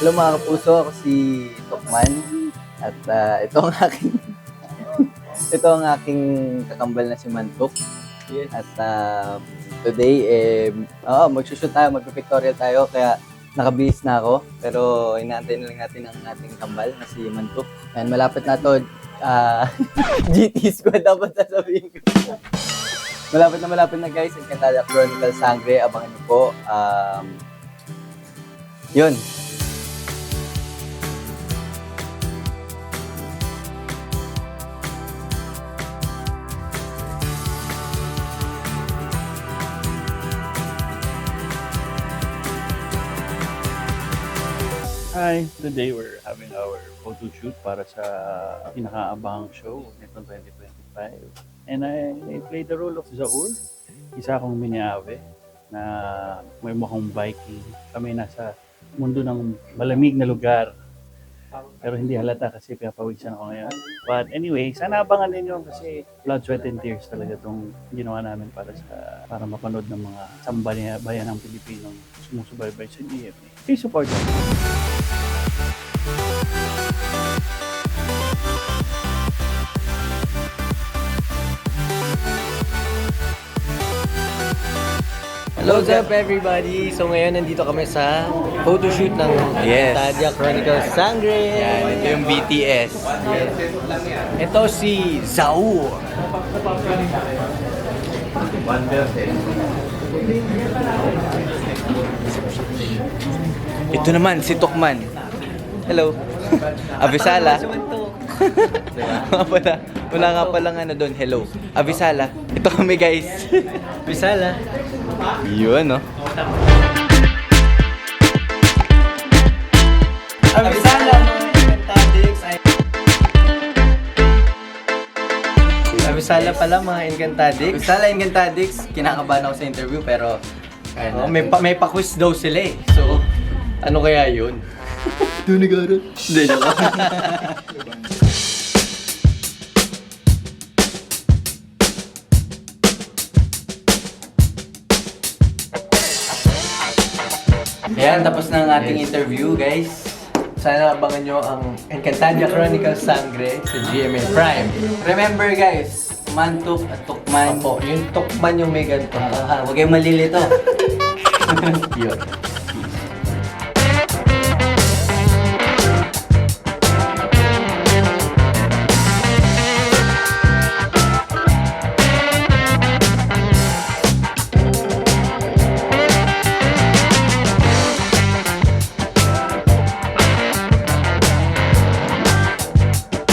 Hello mga kapuso, ako si Tokman. At ah, ito ang aking ito ang aking kakambal na si Mantok. At ah, today, eh, oo, magsushoot tayo, magpipictorial tayo, kaya nakabihis na ako. Pero inaantay na lang natin ang ating kambal na si Mantok. And malapit na to, ah, GT Squad dapat sasabihin ko. malapit na malapit na guys, ang Cantada Chronicle Sangre, abangan niyo po. Um, yun, Hi, today we're having our photo shoot para sa pinakaabang show nitong 2025. And I, I played the role of Zaur, isa akong miniawe na may mukhang Viking. Kami nasa mundo ng malamig na lugar. Pero hindi halata kasi pinapawisan ako ngayon. But anyway, sana abangan ninyo kasi blood, sweat, and tears talaga itong ginawa namin para sa para mapanood ng mga sambayan bayan ng Pilipinong sumusubaybay sa GMA. Please support us. Hello, what's up everybody? So ngayon nandito kami sa photoshoot ng Yes. Tadia Chronicles Sangre. yan, ito yung BTS. Ito si Zau. Ito naman, si Tokman. Hello. Abisala. Wala pala, wala nga palang ano doon, hello. Abisala. Ito kami guys. Bisala. Yun, no? Abisala. Abisala pala mga Encantadix. Abisala Encantadix, kinakabahan ako sa interview pero kaya Oh, may, pa, may pa-quiz daw sila eh. So, ano kaya yun? Tunigaro. Hindi, joke. Ayan, tapos na ang ating interview, guys. Sana abangan nyo ang Encantadia Chronicles Sangre sa GMA Prime. Remember, guys, mantok at tukman. Opo, yung Tokman yung may ganito. Ah, huwag kayong malilito. Yun.